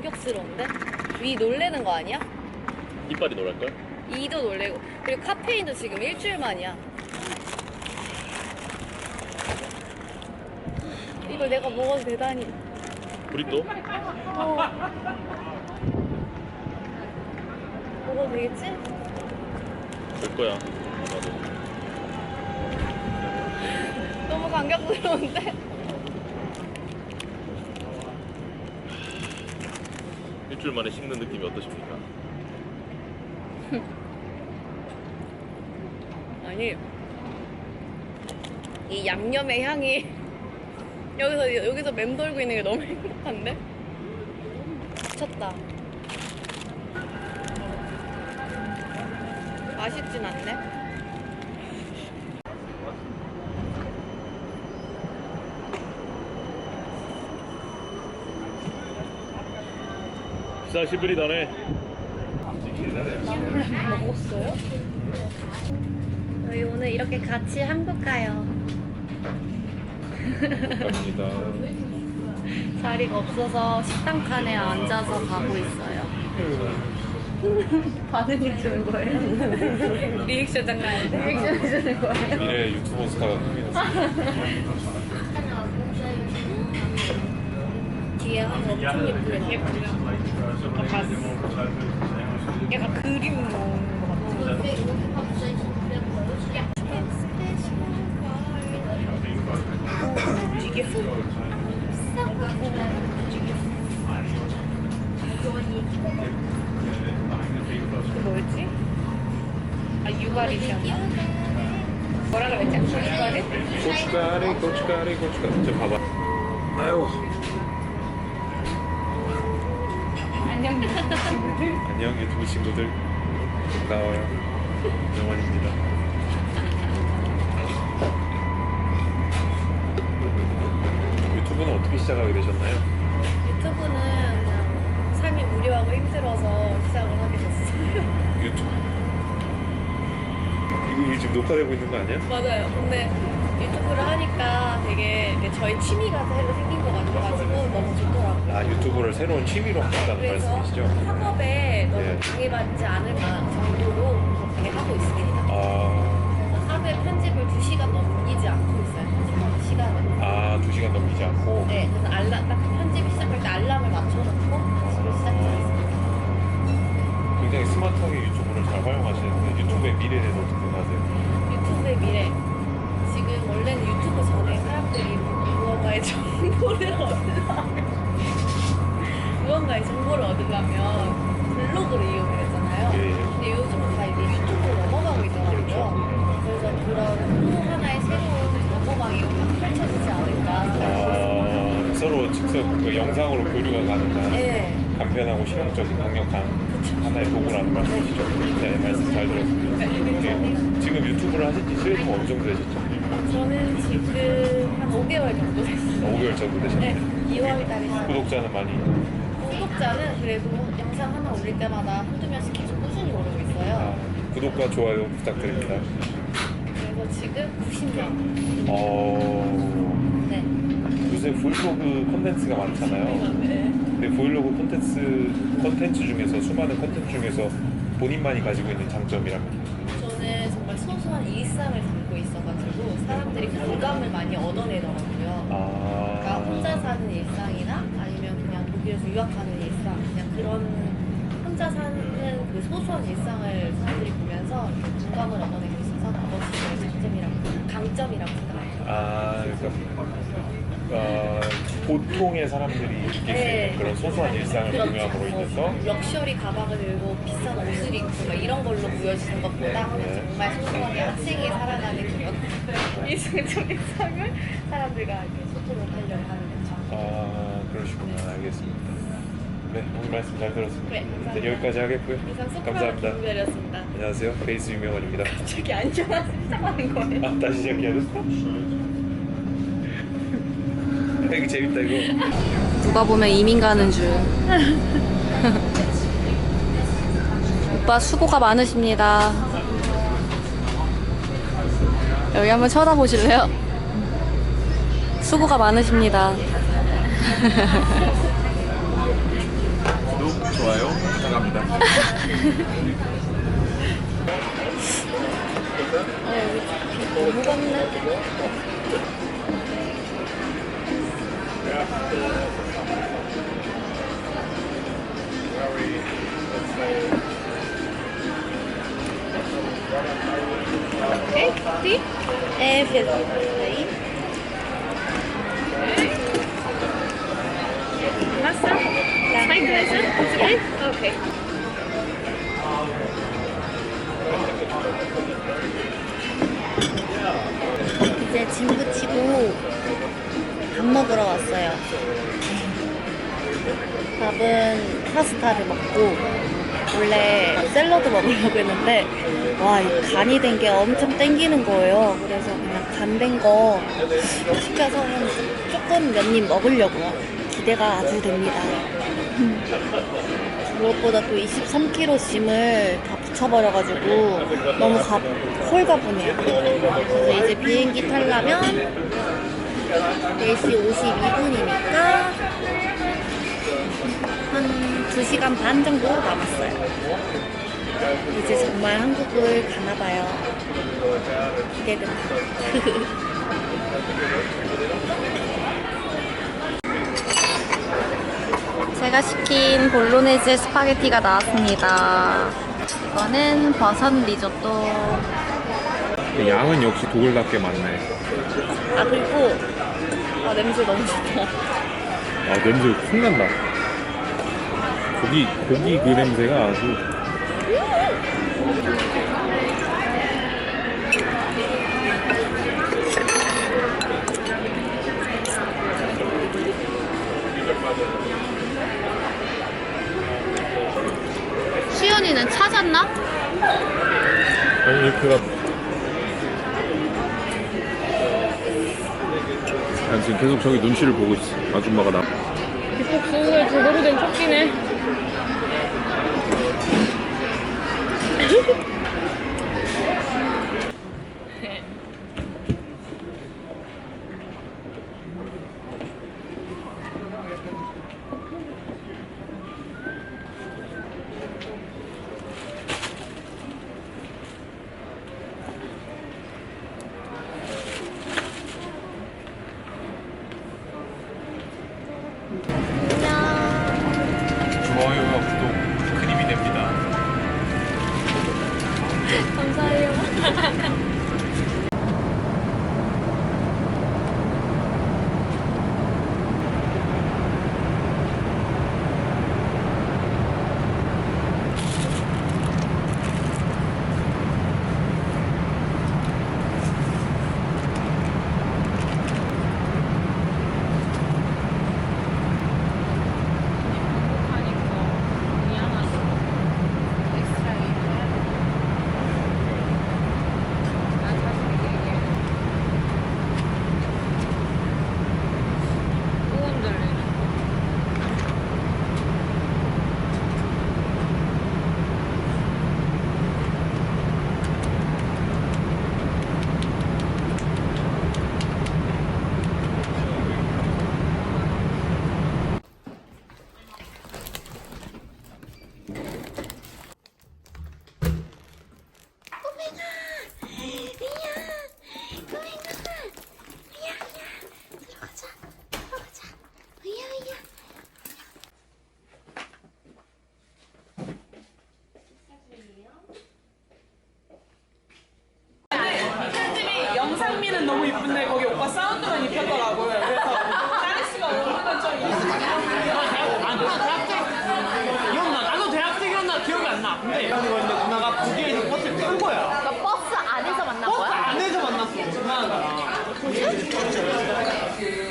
공격스러운데? 위 놀래는 거 아니야? 이빨이 노랄걸? 이도 놀래고 그리고 카페인도 지금 일주일 만이야 이걸 내가 먹어도 되다니 브리또? 어. 먹어도 되겠지? 될 거야. 나도. 너무 감격스러운데? 일주일 만에 씹는 느낌이 어떠십니까? 아니 이 양념의 향이 여기서 여기서 맴돌고 있는 게 너무 행복한데? 미쳤다 맛있진 않네 久しぶりだね. 먹었어요? 저희 오늘 이렇게 같이 한국 가요 갑니다. 자리가 없어서 식당 칸에 앉아서 가고 있어요. 반응해 주는 거예요? 리액션 장난 리액션 해주는 거예요? 미래 유튜버 스타가 꿈이었어. 뒤에 한거 엄청 예쁘게 봤어. 약간 그림 거 같아. 뭐였지? 아 유가리잖아. 뭐라 그랬지? 유가리? 고춧가루, 고춧가루, 고춧가루. 저 봐봐. 아유. 안녕. 안녕 유튜브 친구들. 반가워요. 영원입니다. 유튜브는 어떻게 시작하게 되셨나요? 유튜브는 그냥 삶이 무료하고 힘들어서 시작을 하게 됐어요. 유튜브. 이거 지금 녹화되고 있는 거 아니야? 맞아요. 근데 유튜브를 하니까 되게 저희 취미가 새로 생긴 것 같아가지고 너무 좋더라고요. 아 유튜브를 새로운 취미로 한다는 그래서 말씀이시죠? 학업에 너무 네. 방해받지 않을 만한 정도로 그렇게 하고 있습니다. 아, 하루에 편집을 2시간 넘기지 않고 있어요. 편집하는 시간을. 아, 두 시간 넘기지 않고. 네, 그래서 알람, 딱 편집이 시작할 때 알람을 맞춰놓고 집을 시작하겠습니다. 굉장히 스마트하게 유튜브를 잘 활용하시는데 유튜브의 미래에 대해서 어떻게 생각하세요? 유튜브의 미래. 지금 원래는 유튜브 전에 사람들이 무언가의 정보를 얻으려면 무언가의 정보를 얻으려면 블로그를 이용을 했잖아요. 예, 예. 근데 요즘은 다 이제 유튜브로 넘어가고 있더라고요. 그래서 그런 또 하나의 새로운 정보망이 펼쳐지지 않을까. 아, 직접 그 영상으로 교류가 가능한 네. 간편하고 실용적인 강력한 하나의 도구라는 말씀이시죠? 네, 말씀 잘 들었습니다. 네, 지금 유튜브를 하신 지 시간이 어느 정도 되셨죠? 저는 지금 한 5개월 정도 됐어요. 5개월 정도 네, 되셨네요. 2월 달에. 구독자는 많이 구독자는 그래도 영상 하나 올릴 때마다 한두 명씩 계속 꾸준히 오르고 아, 있어요. 구독과 좋아요 부탁드립니다. 그래서 지금 90명. 어, 네. 요새 브이로그 콘텐츠가 많잖아요. 근데 브이로그 콘텐츠 콘텐츠 중에서 수많은 콘텐츠 중에서 본인만이 가지고 있는 장점이라면 저는 정말 소소한 일상을 담고 있어가지고 사람들이 공감을 많이 얻어내더라고요. 그러니까 아, 혼자 사는 일상이나 아니면 그냥 독일에서 유학하는 일상, 그냥 그런 혼자 사는 그 소소한 일상을 사람들이 보면서 이렇게 공감을 얻어내고 있어서 그것이 저의 장점이라고, 강점이라고 생각합니다. 아, 그러니까 어, 보통의 사람들이 느낄 수 네. 있는 그런 소소한 일상을 그렇죠. 공유함으로 인해서 뭐 럭셔리 가방을 들고 비싼 옷을 입고 막 이런 걸로 보여지는 것보다 네. 정말 소소하게 학생이 살아가는 그런 일상적 일상을 사람들과 이렇게 소통을 하려고 하는 거죠. 아 그러시구나 알겠습니다. 네 오늘 말씀 잘 들었습니다. 네, 감사합니다. 네, 여기까지 하겠고요. 이상 감사합니다. 김별이었습니다. 안녕하세요 베이스 유명원입니다. 저기 안녕하세요 시작하는 거예요. 아 다시 시작해야 돼? 이거 재밌다 이거. 누가 보면 이민 가는 줄. 오빠 수고가 많으십니다. 여기 한번 쳐다보실래요? 수고가 많으십니다. 좋아요 부탁합니다. 너무 무겁네. Okay, three. And fifty. Masa? Zwei Gläser? Zwei? Okay. 이제 짐 붙이고 밥 먹으러 왔어요. 밥은 파스타를 먹고 원래 샐러드 먹으려고 했는데 와, 이 간이 된 게 엄청 땡기는 거예요. 그래서 그냥 간 된 거 시켜서 한 조금 몇 입 먹으려고요. 기대가 아주 됩니다. 무엇보다 또 23kg 짐을 다 붙여버려가지고 너무 가, 홀가분해요. 그래서 이제 비행기 타려면 4시 52분이니까 한 2시간 반 정도 남았어요. 이제 정말 한국을 가나봐요. 기대된다. 제가 시킨 볼로네즈 스파게티가 나왔습니다. 이거는 버섯 리조또. 양은 역시 도굴답게 많네. 아 그리고 아 냄새 너무 좋다. 아 냄새 확 난다. 고기 고기 그 냄새가 아주 시연이는 찾았나? 아니 이렇게가 난 지금 계속 저기 눈치를 보고 있어. 아줌마가 나. 비폭수에 제대로 된 토끼네. 감사해요. 영상미는 너무 이쁜데 거기 오빠 사운드만 입혔더라고요. 그래서 짜리스가 오는 건좀 기억나. 나도 대학생이었나 기억이 안 나. 근데 이러는 건데 누나가 거기에서 버스를 탄 거야. 그러니까 버스 안에서 만난 버스 거야? 안에서 만났어. 누나가.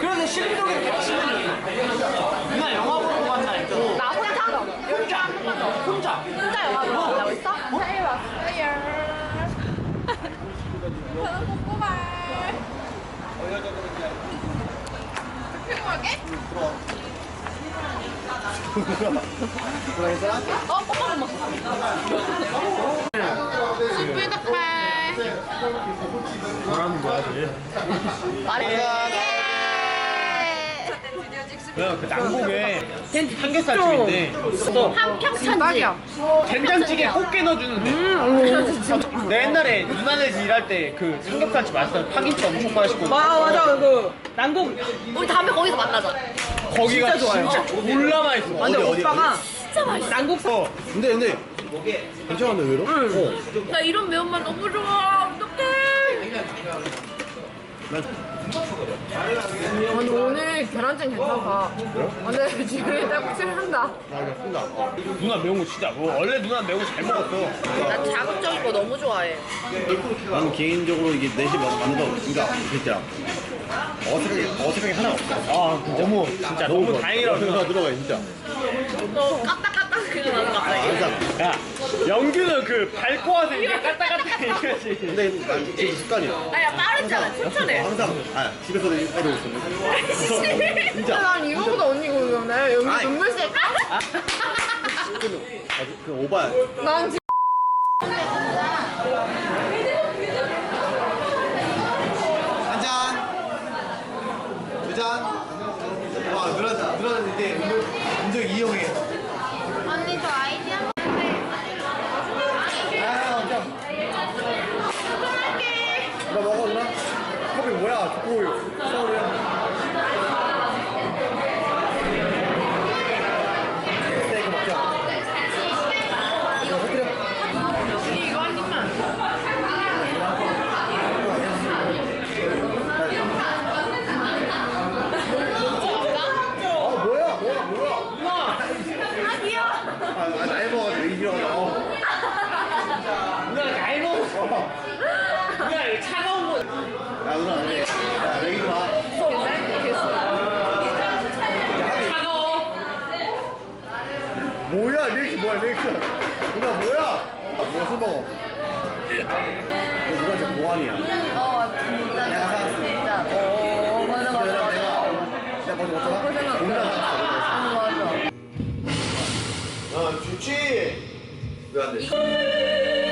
그래서 실리적인 같이 누나 영화 보러 간다 했죠. 나 혼자? 혼자 혼자. 혼자 영화 보러 간다고 했어? 잘 왔어요. 뭐라는 거야, 쟤? 말해. 그 남곡에 삼겹살 집인데 또 한평천지. 된장찌개 꽃게 넣어주는 데 음, 내 옛날에 누나네 집 일할 때 그 삼겹살집 맛있어 파김치 엄청 맛있고 아 맞아 그 난곡 우리 다음에 거기서 만나자. 거기가 진짜 좋아요. 진짜 졸라 맛있어 근데 오빠가 난곡 어, 근데 근데 괜찮은데 왜로? 어. 나 이런 매운맛 너무 좋아. 어떡해. 아니 오늘 계란찜 괜찮다. 근데 지금 딱칠을 한다. 아 이거 쓴다. 누나 매운 거 진짜 뭐, 원래 누나 매운 거 잘 먹었어 나 자극적인 거 너무 좋아해. 나는 개인적으로 이게 넷이 만나서 그러니까 진짜 어색하게 어색하게 하나 없어. 아 너무 진짜 너무 좋아. 다행이라고 들어가 생각 들어가 진짜. 너 까딱까딱 그거 나서 갑자기. 야 영규는 그 밟고 와서 이게 까딱까딱 이거지 근데 난 지금 습관이야. 아야 빠르잖아. 천천히. 항상 아 집에서도 이러고 있어. 진짜. 난 이거보다 언니 궁금해. 여기 아이. 눈물 셀까? 그, 아, 그 오바야. 난 지금 한 잔. 두 잔. 와 누나는 이제 운전 이용해. 언니 저 아이디어 나 먹어 누나. 커피 뭐야? 초코우유. 서울이야. 스테이크 먹자. 이거 터뜨려. 어 뭐야 뭐야 뭐야 아 귀여워 아 나이 먹어가지고 왜 이러고 누나 잘 먹었어 누나 이거 차가운 거 야 누나 근데 야 여기 봐 차가워 뭐야 리액션 뭐야 리액션 누나 뭐야? 아 뭐야 술 먹어. 너 누가 진짜 보안이야 어 진짜. 내가 사왔어 진짜. 어 맞아 맞아 내가 맞아. 내가 내가. 먼저 먹잖아 혼자 사왔어. 맞아. 아 좋지 왜안 돼?